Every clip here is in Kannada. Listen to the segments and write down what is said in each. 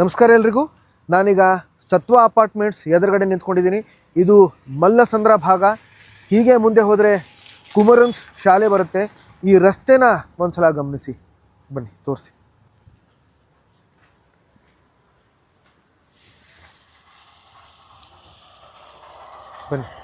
ನಮಸ್ಕಾರ ಎಲ್ರಿಗೂ. ನಾನೀಗ ಸತ್ವ ಅಪಾರ್ಟ್ಮೆಂಟ್ಸ್ ಎದುರುಗಡೆ ನಿಂತ್ಕೊಂಡಿದ್ದೀನಿ. ಇದು ಮಲ್ಲಸಂದ್ರ ಭಾಗ. ಹೀಗೆ ಮುಂದೆ ಹೋದರೆ ಕುಮರನ್ಸ್ ಶಾಲೆ ಬರುತ್ತೆ. ಈ ರಸ್ತೆನ ಒಂದ್ಸಲ ಗಮನಿಸಿ. ಬನ್ನಿ, ತೋರಿಸಿ. ಬನ್ನಿ.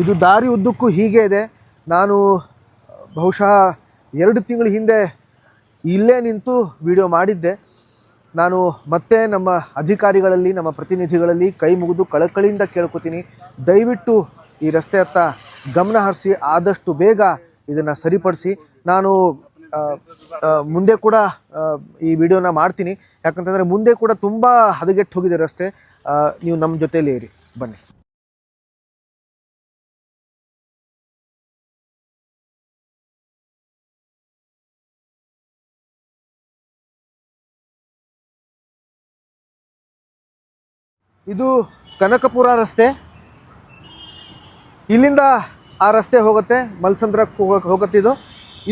ಇದು ದಾರಿ ಉದ್ದಕ್ಕೂ ಹೀಗೆ ಇದೆ. ನಾನು, ಬಹುಶಃ ಎರಡು ತಿಂಗಳ ಹಿಂದೆ ಇಲ್ಲೇ ನಿಂತು ವಿಡಿಯೋ ಮಾಡಿದ್ದೆ. ನಾನು ಮತ್ತೆ ನಮ್ಮ ಅಧಿಕಾರಿಗಳಲ್ಲಿ, ನಮ್ಮ ಪ್ರತಿನಿಧಿಗಳಲ್ಲಿ ಕೈ ಮುಗಿದು ಕಳಕಳಿಯಿಂದ ಕೇಳ್ಕೊತೀನಿ. ದಯವಿಟ್ಟು ಈ ರಸ್ತೆ ಹತ್ತ ಗಮನ ಹರಿಸಿ, ಆದಷ್ಟು ಬೇಗ ಇದನ್ನು ಸರಿಪಡಿಸಿ. ನಾನು ಮುಂದೆ ಕೂಡ ಈ ವಿಡಿಯೋನ ಮಾಡ್ತೀನಿ. ಯಾಕಂತಂದರೆ ಮುಂದೆ ಕೂಡ ತುಂಬ ಹದಗೆಟ್ಟು ಹೋಗಿದೆ ರಸ್ತೆ ನೀವು ನಮ್ಮ ಜೊತೆಯಲ್ಲಿ ಇರಿ. ಬನ್ನಿ. ಇದು ಕನಕಪುರ ರಸ್ತೆ. ಇಲ್ಲಿಂದ ಆ ರಸ್ತೆ ಹೋಗುತ್ತೆ, ಮಲ್ಸಂದ್ರಕ್ಕೆ ಹೋಗಕ್ಕೆ ಹೋಗುತ್ತೆ ಇದು.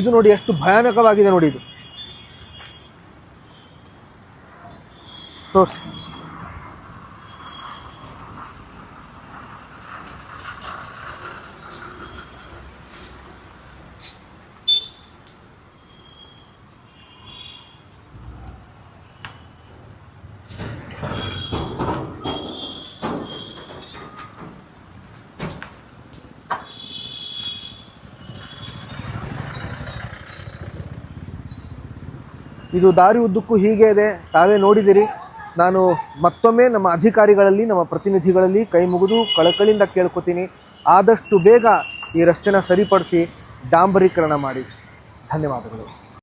ಇದು ನೋಡಿ ಎಷ್ಟು ಭಯಾನಕವಾಗಿದೆ ನೋಡಿ ಇದು. ತೋರಿಸಿ. ಇದು ದಾರಿ ಉದ್ದಕ್ಕೂ ಹೀಗೆ ಇದೆ. ತಾವೇ ನೋಡಿದಿರಿ. ನಾನು ಮತ್ತೊಮ್ಮೆ ನಮ್ಮ ಅಧಿಕಾರಿಗಳಲ್ಲಿ, ನಮ್ಮ ಪ್ರತಿನಿಧಿಗಳಲ್ಲಿ ಕೈ ಮುಗಿದು ಕಳಕಳಿಯಿಂದ ಕೇಳ್ಕೊತೀನಿ. ಆದಷ್ಟು ಬೇಗ ಈ ರಸ್ತೆನ ಸರಿಪಡಿಸಿ ಡಾಂಬರೀಕರಣ ಮಾಡಿ. ಧನ್ಯವಾದಗಳು.